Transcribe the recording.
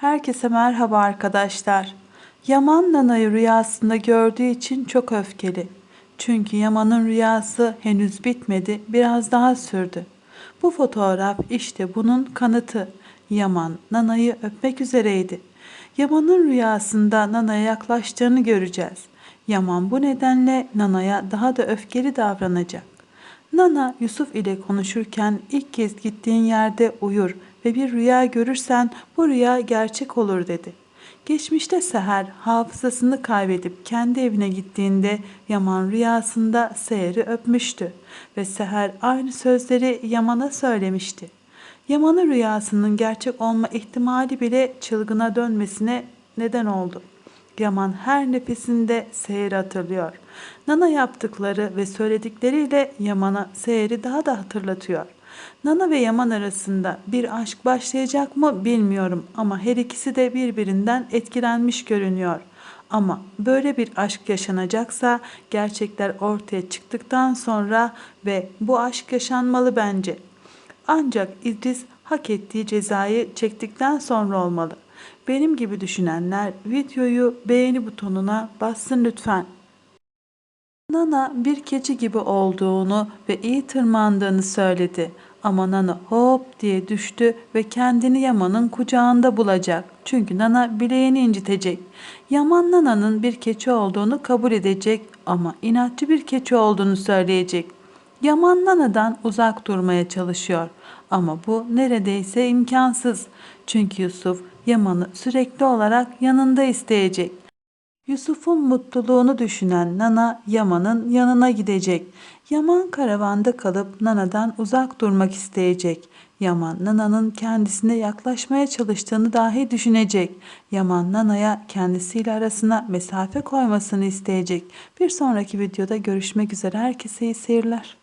Herkese merhaba arkadaşlar. Yaman Nana'yı rüyasında gördüğü için çok öfkeli. Çünkü Yaman'ın rüyası henüz bitmedi, biraz daha sürdü. Bu fotoğraf işte bunun kanıtı. Yaman Nana'yı öpmek üzereydi. Yaman'ın rüyasında Nana'ya yaklaştığını göreceğiz. Yaman bu nedenle Nana'ya daha da öfkeli davranacak. Nana Yusuf ile konuşurken ilk kez gittiğin yerde uyur ve bir rüya görürsen bu rüya gerçek olur dedi. Geçmişte Seher hafızasını kaybedip kendi evine gittiğinde Yaman rüyasında Seher'i öpmüştü ve Seher aynı sözleri Yaman'a söylemişti. Yaman'ın rüyasının gerçek olma ihtimali bile çılgına dönmesine neden oldu. Yaman her nefesinde Seher'i hatırlıyor. Nana yaptıkları ve söyledikleriyle Yaman'a Seher'i daha da hatırlatıyor. Nana ve Yaman arasında bir aşk başlayacak mı bilmiyorum ama her ikisi de birbirinden etkilenmiş görünüyor. Ama böyle bir aşk yaşanacaksa gerçekler ortaya çıktıktan sonra ve bu aşk yaşanmalı bence. Ancak İdris hak ettiği cezayı çektikten sonra olmalı. Benim gibi düşünenler videoyu beğeni butonuna bassın lütfen. Nana bir keçi gibi olduğunu ve iyi tırmandığını söyledi. Ama Nana hop diye düştü ve kendini Yaman'ın kucağında bulacak. Çünkü Nana bileğini incitecek. Yaman Nana'nın bir keçi olduğunu kabul edecek ama inatçı bir keçi olduğunu söyleyecek. Yaman Nana'dan uzak durmaya çalışıyor. Ama bu neredeyse imkansız. Çünkü Yusuf Yaman'ı sürekli olarak yanında isteyecek. Yusuf'un mutluluğunu düşünen Nana Yaman'ın yanına gidecek. Yaman karavanda kalıp Nana'dan uzak durmak isteyecek. Yaman Nana'nın kendisine yaklaşmaya çalıştığını dahi düşünecek. Yaman Nana'ya kendisiyle arasına mesafe koymasını isteyecek. Bir sonraki videoda görüşmek üzere herkese iyi seyirler.